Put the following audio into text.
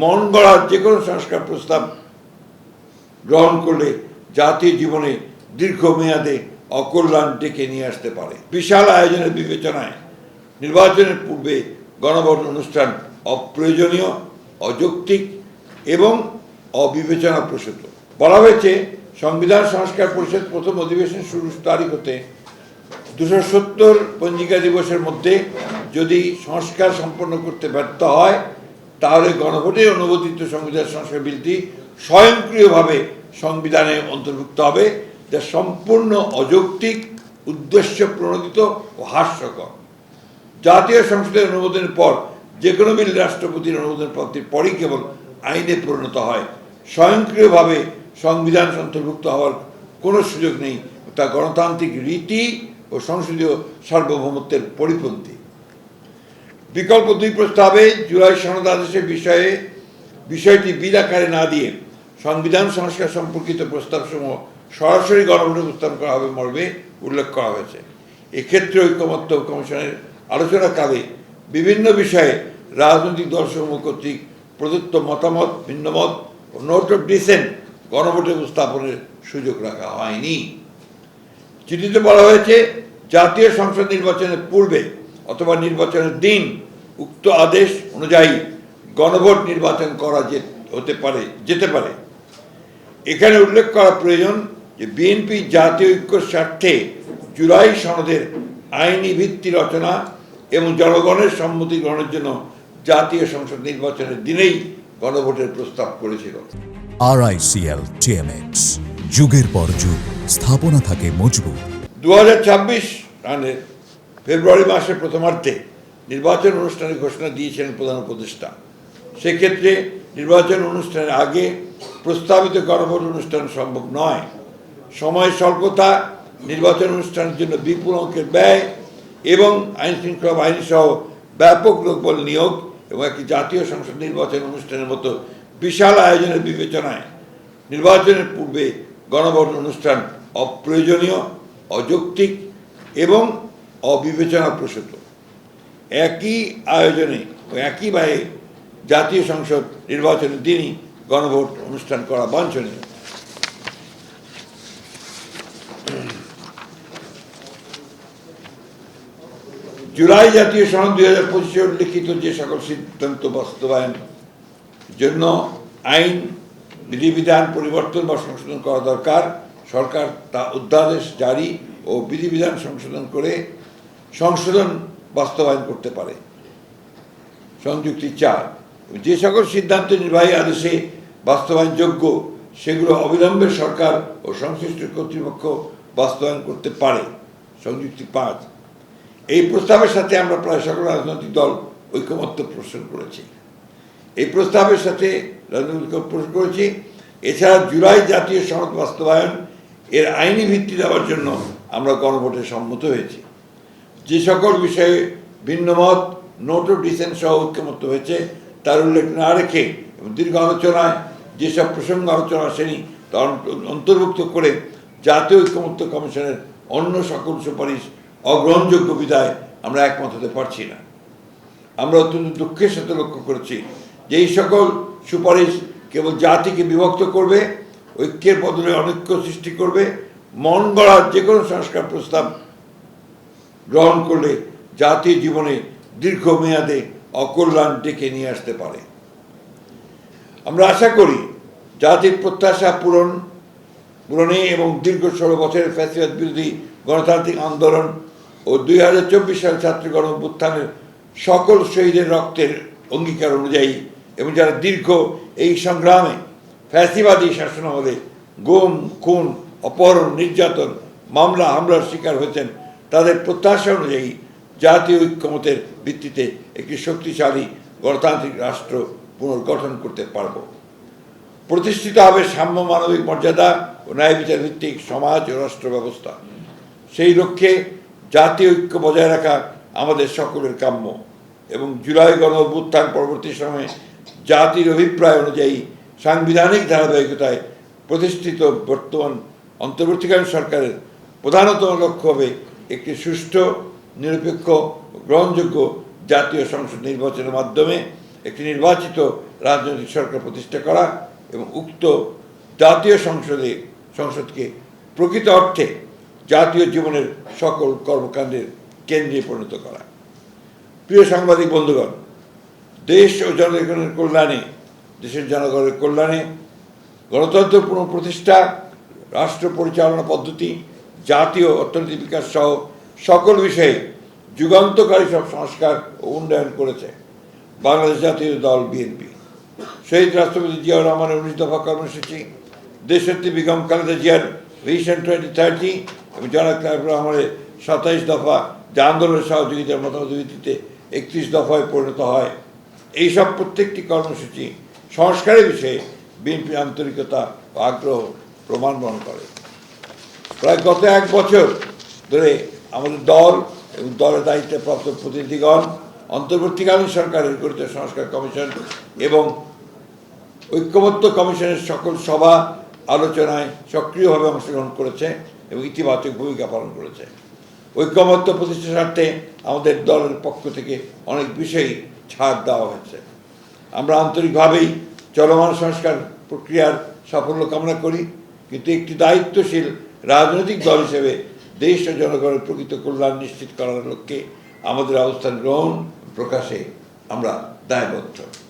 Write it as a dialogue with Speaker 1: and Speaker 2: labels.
Speaker 1: মন গড়ার যে কোনো সংস্কার প্রস্তাব গ্রহণ করলে জাতীয় জীবনে দীর্ঘমেয়াদে অকল্যাণ ডেকে নিয়ে আসতে পারে। বিশাল আয়োজনের বিবেচনায় নির্বাচনের পূর্বে গণভোট অনুষ্ঠান অপ্রয়োজনীয়, অযৌক্তিক এবং অবিবেচনা প্রসূত। বলা হয়েছে, সংবিধান সংস্কার পরিষদ প্রথম অধিবেশন শুরুর তারিখ হতে দুশো সত্তর পঞ্জিকা দিবসের মধ্যে যদি সংস্কার সম্পন্ন করতে ব্যর্থ হয় তাহলে গণভোটে অনুমোদিত সংবিধান সংস্কার বিলটি স্বয়ংক্রিয়ভাবে সংবিধানে অন্তর্ভুক্ত হবে, যা সম্পূর্ণ অযৌক্তিক, উদ্দেশ্য প্রণোদিত ও হাস্যকর। জাতীয় সংসদের অনুমোদনের পর যে কোনো বিল রাষ্ট্রপতির অনুমোদন প্রাপ্তির পরই কেবল আইনে পরিণত হয়। স্বয়ংক্রিয়ভাবে সংবিধান অন্তর্ভুক্ত হওয়ার কোনো সুযোগ নেই, তা গণতান্ত্রিক রীতি ও সংসদীয় সার্বভৌমত্বের পরিপন্থী। বিকল্প দুই প্রস্তাবে জুলাই সনদ আদেশের বিষয়ে বিষয়টি বিল না দিয়ে সংবিধান সংস্কার সম্পর্কিত প্রস্তাবসমূহ সরাসরি গণভোটে উপস্থাপন করা হবে মর্মে উল্লেখ করা হয়েছে। এক্ষেত্রে ঐকমত্য কমিশনের আলোচনাকালে বিভিন্ন বিষয়ে রাজনৈতিক দলসমূহ কর্তৃক প্রদত্ত মতামত, ভিন্নমত ও নোট অফ ডিসেন্ট গণভোটে উপস্থাপনের সুযোগ রাখা হয়নি। চিঠিতে বলা হয়েছে, জাতীয় সংসদ নির্বাচনের পূর্বে অথবা নির্বাচনের দিন উক্ত আদেশ অনুযায়ী গণভোট নির্বাচন করা যে হতে পারে যেতে পারে। এখানে উল্লেখ করা প্রয়োজন যে বিএনপি জাতীয় ঐক্যর স্বার্থে জুলাই সনদের আইনি ভিত্তি রচনা এবং জনগণের সম্মতি গ্রহণের জন্য জাতীয় সংসদ নির্বাচনের দিনেই গণভোটের প্রস্তাব করেছিল।
Speaker 2: আরআইসিএল টিএমএক্স যুগের পর যুগ স্থাপনা থাকে মজবুত।
Speaker 1: দু হাজার ছাব্বিশ রানের ফেব্রুয়ারি মাসের প্রথমার্ধে নির্বাচন অনুষ্ঠানের ঘোষণা দিয়েছিলেন প্রধান উপদেষ্টা। সেক্ষেত্রে নির্বাচন অনুষ্ঠানের আগে প্রস্তাবিত গণভোট অনুষ্ঠান সম্ভব নয়। সময় স্বল্পতা, নির্বাচন অনুষ্ঠানের জন্য বিপুল অঙ্কের ব্যয় এবং আইন শৃঙ্খলা বাহিনী সহ ব্যাপক লোকবল নিয়োগ এবং একটি জাতীয় সংসদ নির্বাচন অনুষ্ঠানের মতো বিশাল আয়োজনের বিবেচনায় নির্বাচনের পূর্বে গণভোট অনুষ্ঠান অপ্রয়োজনীয়, অযৌক্তিক এবং অবিবেচনা প্রসূত। একই আয়োজনে একই ব্যয়ে জাতীয় সংসদ নির্বাচনের দিনই গণভোট অনুষ্ঠান করা বাঞ্ছনীয়। জুলাই জাতীয় সনদ দুই হাজার পঁচিশে উল্লিখিত যে সকল সিদ্ধান্ত বাস্তবায়ন জন্য আইন, বিধিবিধান পরিবর্তন বা সংশোধন করা দরকার সরকার তা অধ্যাদেশ জারি ও বিধিবিধান সংশোধন করে সংশোধন বাস্তবায়ন করতে পারে। সংযুক্তি চার, যে সকল সিদ্ধান্ত নির্বাহী আদেশে বাস্তবায়নযোগ্য, সেগুলো অবিলম্বে সরকার ও সংশ্লিষ্ট কর্তৃপক্ষ বাস্তবায়ন করতে পারে। সংযুক্তি পাঁচ, এই প্রস্তাবের সাথে আমরা প্রায় সকল রাজনৈতিক দল ঐকমত্য পোষণ করেছি। এই প্রস্তাবের সাথে রাজনৈতিক পোষণ করেছি। এছাড়া জুলাই জাতীয় সনদ বাস্তবায়ন এর আইনি ভিত্তি দেওয়ার জন্য আমরা গণভোটে সম্মত হয়েছি। যে সকল বিষয়ে ভিন্নমত, নোট অফ ডিসেন্ট সহ ঐক্যমত্য হয়েছে, তার উল্লেখ না রেখে এবং দীর্ঘ আলোচনায় যেসব প্রসঙ্গ আলোচনা আসেনি, তা অন্তর্ভুক্ত করে জাতীয় ঐক্যমত্য কমিশনের অন্য সকল সুপারিশ অগ্রহণযোগ্য বিদায় আমরা একমত হতে পারছি না। আমরা অত্যন্ত দুঃখের সাথে লক্ষ্য করেছি যে এই সকল সুপারিশ কেবল জাতিকে বিভক্ত করবে ঐক্যের বদলে অনৈক্য সৃষ্টি করবে, মন গড়ার যে কোনো সংস্কার প্রস্তাব গ্রহণ করলে জাতীয় জীবনে দীর্ঘমেয়াদে অকল্যাণ ডেকে নিয়ে আসতে পারে। আমরা আশা করি জাতির প্রত্যাশা পূরণ, পূরণে এবং দীর্ঘ ষোলো বছরের ফ্যাসিবাদ বিরোধী গণতান্ত্রিক আন্দোলন ও দুই হাজার চব্বিশ সাল ছাত্র গণ সকল শহীদের রক্তের অঙ্গীকার অনুযায়ী এবং যারা দীর্ঘ এই সংগ্রামে ফ্যাসিবাদী শাসন শাসনামলে গুম, খুন, অপহরণ, নির্যাতন, মামলা, হামলার শিকার হয়েছেন। তাদের প্রত্যাশা অনুযায়ী জাতীয় ঐক্যমতের ভিত্তিতে একটি শক্তিশালী গণতান্ত্রিক রাষ্ট্র পুনর্গঠন করতে পারব। প্রতিষ্ঠিত হবে সাম্য মানবিক মর্যাদা ও ন্যায় বিচার ভিত্তিক সমাজ ও রাষ্ট্র ব্যবস্থা। সেই লক্ষ্যে জাতীয় ঐক্য বজায় রাখা আমাদের সকলের কাম্য এবং জুলাই গণ অভ্যুত্থান পরবর্তী সময়ে জাতির অভিপ্রায় অনুযায়ী সাংবিধানিক ধারাবাহিকতায় প্রতিষ্ঠিত বর্তমান অন্তর্বর্তীকালীন সরকারের প্রধানতম লক্ষ্য হবে একটি সুষ্ঠু, নিরপেক্ষ, গ্রহণযোগ্য জাতীয় সংসদ নির্বাচনের মাধ্যমে একটি নির্বাচিত রাজনৈতিক সরকার প্রতিষ্ঠা করা এবং উক্ত জাতীয় সংসদে, সংসদকে প্রকৃত অর্থে জাতীয় জীবনের সকল কর্মকাণ্ডের কেন্দ্রে পরিণত করা। প্রিয় সাংবাদিক বন্ধুগণ, দেশ ও জনগণের কল্যাণে দেশের জনগণের কল্যাণে গণতন্ত্র পুনঃপ্রতিষ্ঠা রাষ্ট্র পরিচালনা পদ্ধতি, জাতীয় অর্থনীতি বিকাশ সহ সকল বিষয়ে যুগান্তকারী সব সংস্কার ও উন্নয়ন করেছে বাংলাদেশ জাতীয় দল বিএনপি। শহীদ রাষ্ট্রপতি জিয়াউর রহমানের উনিশ দফা কর্মসূচি দেশত্রী বেগম খালেদা জিয়ার ভিশন টোয়েন্টি থার্টি এবং জনাব রহমানের সাতাইশ দফা যা আন্দোলনের সহযোগিতার মতামত ভিত্তিতে একত্রিশ দফায় পরিণত হয়। এইসব প্রত্যেকটি কর্মসূচি সংস্কারের বিষয়ে বিএনপির আন্তরিকতা ও আগ্রহ প্রমাণ বহন করে। প্রায় গত এক বছর ধরে আমাদের দল এবং দলের দায়িত্বে প্রাপ্ত প্রতিনিধিগণ, অন্তর্বর্তীকালীন সরকারের গঠিত সংস্কার কমিশন এবং ঐক্যমত্য কমিশনের সকল সভা আলোচনায় সক্রিয়ভাবে অংশগ্রহণ করেছে এবং ইতিবাচক ভূমিকা পালন করেছে। ঐক্যমত্য প্রতিষ্ঠার স্বার্থে আমাদের দলের পক্ষ থেকে অনেক বিষয়েই ছাড় দেওয়া হয়েছে। আমরা আন্তরিকভাবেই চলমান সংস্কার প্রক্রিয়ার সাফল্য কামনা করি, কিন্তু একটি দায়িত্বশীল রাজনৈতিক দল হিসেবে দেশ ও জনগণের প্রকৃত কল্যাণ নিশ্চিত করার লক্ষ্যে আমাদের অবস্থান গ্রহণ প্রকাশে আমরা দায়বদ্ধ।